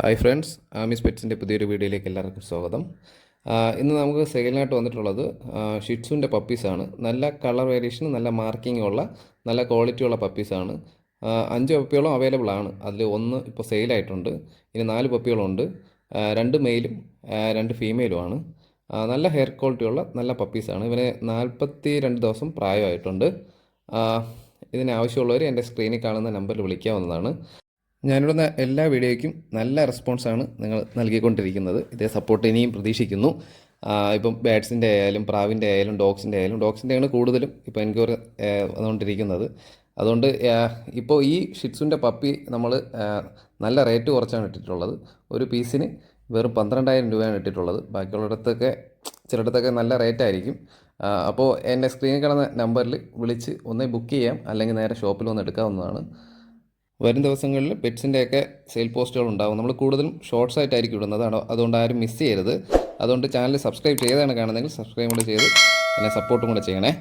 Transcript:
Hi friends ആമിസ് പെറ്റ്സിന്റെ പുതിയൊരു വീഡിയോയിലേക്ക് എല്ലാവർക്കും സ്വാഗതം. ഇന്ന് നമുക്ക് സെയിലിനായിട്ട് വന്നിട്ടുള്ളത് ഷിറ്റ്സുവിന്റെ പപ്പീസാണ്. നല്ല കളർ വേരിയേഷൻ നല്ല മാർക്കിംഗ് ഉള്ള നല്ല ക്വാളിറ്റി ഉള്ള പപ്പീസാണ് അഞ്ച് പപ്പികളും അവൈലബിൾ ആണ്. അതിൽ ഒന്ന് ഇപ്പോൾ സെയിലായിട്ടുണ്ട്. ഇനി നാല് പപ്പികളുണ്ട്. രണ്ട് മെയിലും രണ്ട് ഫീമെയിലുമാണ് നല്ല ഹെയർ ക്വാളിറ്റി ഉള്ള നല്ല പപ്പീസാണ്. ഇവന് നാൽപ്പത്തി രണ്ട് ദിവസം പ്രായമായിട്ടുണ്ട്. ഇതിനാവശ്യമുള്ളവർ എന്റെ സ്ക്രീനിൽ കാണുന്ന നമ്പറിൽ വിളിക്കാവുന്നതാണ്. ഞാനിടുന്ന എല്ലാ വീഡിയോയ്ക്കും നല്ല റെസ്പോൺസാണ് നിങ്ങൾ നൽകിക്കൊണ്ടിരിക്കുന്നത്. ഇതേ സപ്പോർട്ട് ഇനിയും പ്രതീക്ഷിക്കുന്നു. ഇപ്പം ബാറ്റ്സിന്റെ ആയാലും പ്രാവിന്റെ ആയാലും ഡോഗ്സിന്റെ ആയാലും ഡോഗ്സിന്റെയാണ് കൂടുതലും ഇപ്പോൾ എൻക്വയറി വന്നുകൊണ്ടിരിക്കുന്നത്. അതുകൊണ്ട് ഇപ്പോൾ ഈ ഷിറ്റ്സുന്റെ പപ്പി നമ്മൾ നല്ല റേറ്റ് കുറച്ചാണ് ഇട്ടിട്ടുള്ളത്. ഒരു പീസിന് വെറും പന്ത്രണ്ടായിരം രൂപയാണ് ഇട്ടിട്ടുള്ളത്. ബാക്കിയുള്ളിടത്തൊക്കെ ചിലയിടത്തൊക്കെ നല്ല റേറ്റ് ആയിരിക്കും. അപ്പോൾ എന്റെ സ്ക്രീനിൽ കിടന്ന നമ്പറിൽ വിളിച്ച് ഒന്നേ ബുക്ക് ചെയ്യാം. അല്ലെങ്കിൽ നേരെ ഷോപ്പിൽ വന്ന് എടുക്കാവുന്നതാണ്. വരും ദിവസങ്ങളിൽ പെറ്റ്സിന്റെയൊക്കെ സെയിൽ പോസ്റ്റുകൾ ഉണ്ടാകും നമ്മൾ കൂടുതലും ഷോർട്സ് ആയിട്ടായിരിക്കും ഇടുന്നത്. അതുകൊണ്ട് ആരും മിസ് ചെയ്യരുത്. അതുകൊണ്ട് ചാനൽ സബ്സ്ക്രൈബ് ചെയ്താണ് കാണുന്നതെങ്കിൽ സബ്സ്ക്രൈബ് കൂടെ ചെയ്ത് എന്നെ സപ്പോർട്ടും കൂടെ ചെയ്യണേ.